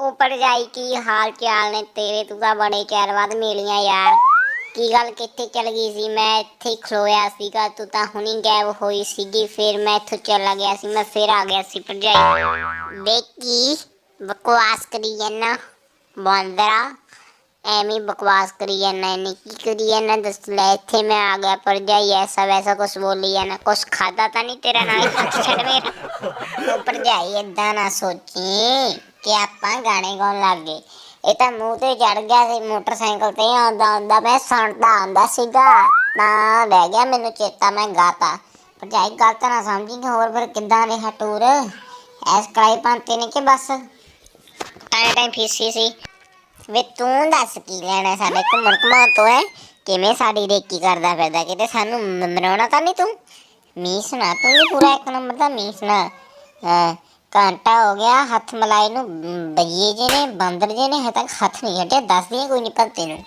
ਉਹ ਭਰਜਾਈ ਕੀ ਹਾਲ ਚਾਲ ਨੇ ਤੇਰੇ ਤੂੰ ਤਾਂ ਬੜੇ ਚਿਰ ਬਾਅਦ ਮਿਲੀਆਂ ਯਾਰ। ਕੀ ਗੱਲ ਕਿੱਥੇ ਚਲ ਗਈ ਸੀ? ਮੈਂ ਇੱਥੇ ਖਲੋਇਆ ਸੀਗਾ ਤੂੰ ਤਾਂ ਹੁਣੀ ਗਾਇਬ ਹੋਈ ਸੀਗੀ ਫਿਰ ਮੈਂ ਇੱਥੋਂ ਚਲਾ ਗਿਆ ਸੀ ਮੈਂ ਫਿਰ ਆ ਗਿਆ ਸੀ ਭਰਜਾਈ। ਦੇਖੀ ਬਕਵਾਸ ਕਰੀ ਜਾਂਦਾ ਬੰਦਰਾ। ਐਵੇਂ ਬਕਵਾਸ ਕਰੀ ਜਾਂਦਾ ਇਹਨੇ ਕੀ ਕਰੀ ਜਾਂਦਾ ਦੱਸ ਲੈ ਇੱਥੇ ਮੈਂ ਆ ਗਿਆ ਭਰਜਾਈ ਐਸਾ ਵੈਸਾ ਕੁਛ ਬੋਲੀ ਜਾਂਦਾ ਕੁਛ ਖਾਦਾ ਤਾਂ ਨਹੀਂ ਤੇਰਾ ਨਾਲ ਛੱਡ ਮੇਰਾ। ਉਹ ਭਰਜਾਈ ਏਦਾਂ ਨਾ ਸੋਚੀ। ਕਿ ਆਪਾਂ ਗਾਣੇ ਗਾਉਣ ਲੱਗ ਗਏ। ਇਹ ਤਾਂ ਮੂੰਹ ਤੇ ਚੜ ਗਿਆ ਸੀ ਮੋਟਰਸਾਈਕਲ ਤੇ, ਆਉਂਦਾ ਆਉਂਦਾ ਮੈਂ ਸੁਣਦਾ ਆਉਂਦਾ ਸੀਗਾ। ਤਾਂ ਰਹਿ ਗਿਆ ਮੈਨੂੰ ਚੇਤਾ, ਮੈਂ ਗਾਤਾ। ਭਰਜਾਈ ਗਲਤ ਨਾ ਸਮਝੀ ਕਿ ਹੋਰ ਫਿਰ ਕਿੱਦਾਂ ਰਿਹਾ ਟੂਰ ਐਸ ਕੜਾਈ ਪਾਂਤੇ ਨੇ ਕਿ ਬਸ? ਟਾਈਮ ਟਾਈਮ ਫੀਸੀ ਸੀ। ਵੇ ਤੂੰ ਦੱਸ ਕੀ ਲੈਣਾ ਸਾਡੇ ਘੁੰਮਣ ਘੁਮਾਉਣ ਤੋਂ, ਹੈ? ਕਿਵੇਂ ਸਾਡੀ ਰੇਕੀ ਕਰਦਾ ਫਿਰਦਾ, ਕਿਤੇ ਸਾਨੂੰ ਮਨਾਉਣਾ ਤਾਂ ਨਹੀਂ ਤੂੰ? ਮੀਸ ਸੁਣਾ ਤੂੰ ਵੀ ਪੂਰਾ ਇੱਕ ਨੰਬਰ ਦਾ ਮੀਸ ਸੁਣਾ। ਘੰਟਾ ਹੋ ਗਿਆ, ਹੱਥ ਮਲਾਈ ਨੂੰ ਬਈਏ ਜੇ ਨੇ, ਬਾਂਦਰ ਜੇ ਨੇ, ਹਜੇ ਤੱਕ ਹੱਥ ਨਹੀਂ ਹਟਿਆ, ਦੱਸਦੀ ਕੋਈ ਨਹੀਂ ਪਰ ਨੂੰ।